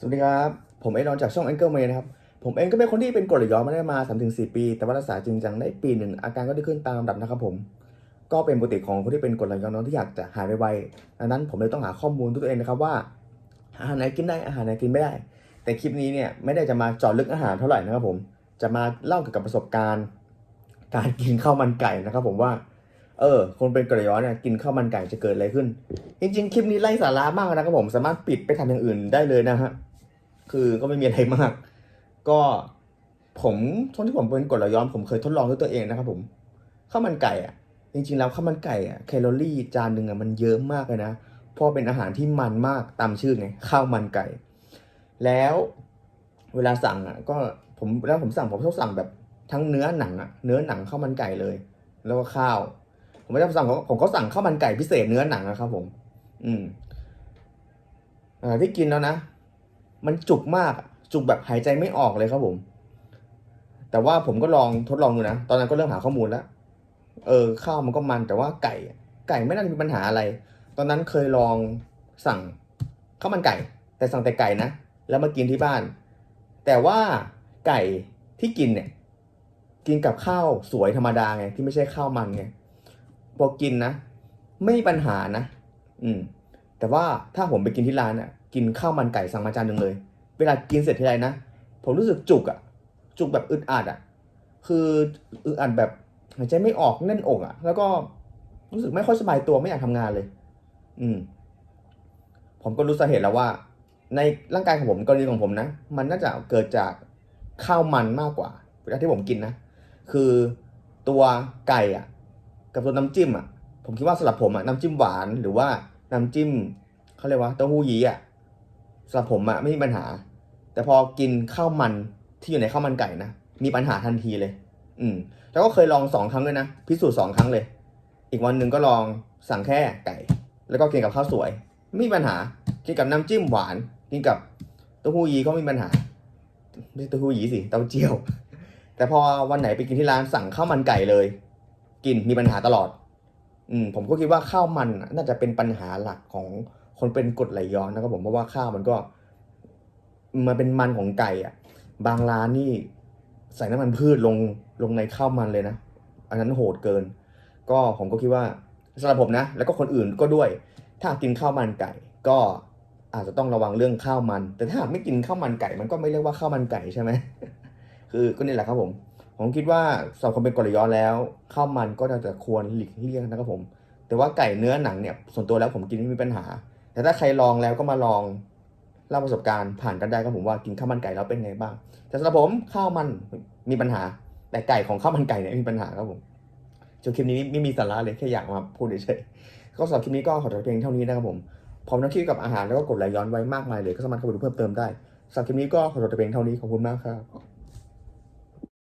สวัสดีครับ ผมเอ็นอนจากช่อง Angle m a นะครับ ผมเองก็เป็นคนที่เป็นกรดไหลย้อนมาได้มา 3-4 ปี แต่ว่ารักษาจริงจังได้ปีหนึ่งอาการก็ไดีขึ้นตามลำดับนะครับผม ก็เป็นปกติของคนที่เป็นกรดไหลย้อนที่อยากจะหายไวๆดังนั้นผมเลยต้องหาข้อมูลตัวเองนะครับว่า อาหารไหนกินได้อาหารไหนกินไม่ได้ แต่คลิปนี้เนี่ยไม่ได้จะมาเจาะลึกอาหารเท่าไหร่นะครับผม จะมาเล่าเกี่ยวกับประสบการณ์ การกินข้าวมันไก่นะครับ ผมว่าเออ คนเป็นกรดไหลย้อนเนี่ยกินข้าวมันไก่จะเกิดอะไรขึ้น จริงๆ คลิปนี้ไร้สาระมากนะครับผม สามารถปิดไปทำอย่างอื่นได้เลยนะฮะ คือก็ไม่มีอะไรมาก ก็ผมช่วงที่ผมเป็นกดไหลย้อนผมเคยทดลองด้วยตัวเองนะครับผมข้าวมันไก่อะ จริงๆแล้วข้าวมันไก่อะแคลอรี่จานหนึ่งอะมันเยอะมากเลยนะเพราะเป็นอาหารที่มันมากตามชื่อไงข้าวมันไก่ แล้วเวลาสั่งอะ ก็ผมแล้วผมสั่งผมชอบสั่งแบบทั้งเนื้อหนังอะเนื้อหนังข้าวมันไก่เลย แล้วก็ข้าว ผมไม่ได้สั่งผมก็สั่งข้าวมันไก่พิเศษเนื้อหนังนะครับผม อืมอ่าที่กินแล้วนะ มันจุกมากจุกแบบหายใจไม่ออกเลยครับผม แต่ว่าผมก็ลองทดลองดูนะ ตอนนั้นก็เริ่มหาข้อมูลแล้ว เออข้าวมันก็มันแต่ว่าไก่ ไก่ไม่น่าจะมีปัญหาอะไร ตอนนั้นเคยลองสั่งข้าวมันไก่ แต่สั่งแต่ไก่นะ แล้วมากินที่บ้าน แต่ว่าไก่ที่กินเนี่ย กินกับข้าวสวยธรรมดาไงที่ไม่ใช่ข้าวมันไงพอกินนะ ไม่มีปัญหานะ อืม แต่ว่าถ้าผมไปกินที่ร้านอะกินข้าวมันไก่สั่งมาจานหนึ่งเลย เวลากินเสร็จทีไรนะ ผมรู้สึกจุกอะ จุกแบบอึดอัดอะ คืออึดอัดแบบหายใจไม่ออกแน่นอกอะ แล้วก็รู้สึกไม่ค่อยสบายตัวไม่อยากทำงานเลย อืม ผมก็รู้สาเหตุแล้วว่า ในร่างกายของผมกรณีของผมนะ มันน่าจะเกิดจากข้าวมันมากกว่าเวลาที่ผมกินนะ คือตัวไก่อะ กับตัวน้ำจิ้มอะ ผมคิดว่าสำหรับผมอะน้ำจิ้มหวานหรือว่า น้ำจิ้มเขาเรียกว่าเต้าหู้ยี้อะสำหรับผมอะไม่มีปัญหา แต่พอกินข้าวมันที่อยู่ในข้าวมันไก่นะมีปัญหาทันทีเลย อืม แล้วก็เคยลองสองครั้งเลยนะพิสูจน์สองครั้งเลย อีกวันหนึ่งก็ลองสั่งแค่ไก่ แล้วก็กินกับข้าวสวย ไม่มีปัญหากินกับน้ำจิ้มหวาน กินกับเต้าหู้ยี้ก็ไม่มีปัญหาไม่เต้าหู้ยี้สิเต้าเจี้ยว แต่พอวันไหนไปกินที่ร้านสั่งข้าวมันไก่เลย กินมีปัญหาตลอด อืมผมก็คิดว่าข้าวมันน่าจะเป็นปัญหาหลักของคนเป็นกรดไหลย้อนนะครับผมเพราะว่าข้าวมันก็มันเป็นมันของไก่อะ บางร้านนี่ใส่น้ำมันพืชลงลงในข้าวมันเลยนะ อันนั้นโหดเกิน ก็ผมก็คิดว่าสำหรับผมนะ แล้วก็คนอื่นก็ด้วย ถ้ากินข้าวมันไก่ ก็อาจจะต้องระวังเรื่องข้าวมัน แต่ถ้าไม่กินข้าวมันไก่ มันก็ไม่เรียกว่าข้าวมันไก่ใช่ไหมคือก็นี่แหละครับผม ผมคิดว่าสำหรับคนเป็นกรดไหลย้อนแล้วข้าวมันก็น่าจะควรหลีกเลี่ยงนะครับผม แต่ว่าไก่เนื้อหนังเนี่ยส่วนตัวแล้วผมกินไม่มีปัญหา แต่ถ้าใครลองแล้วก็มาลองเล่าประสบการณ์ผ่านกันได้ครับผมว่ากินข้าวมันไก่แล้วเป็นไงบ้าง แต่สำหรับผมข้าวมันมีปัญหา แต่ไก่ของข้าวมันไก่เนี่ยมีปัญหาครับผมจนคลิปนี้ไม่มีสาระเลยแค่อยากมาพูดเฉยๆก็สำหรับคลิปนี้ก็ขอจบเพียงเท่านี้นะครับผมผมนักคิดกับอาหารแล้วก็กดไหลย้อนไว้มากมายเลยก็สามารถเข้าไปดูเพิ่มเติมได้สำหรับคลิปนี้ก็ขอจบเพียงเท่านี้ขอบคุณมากครับ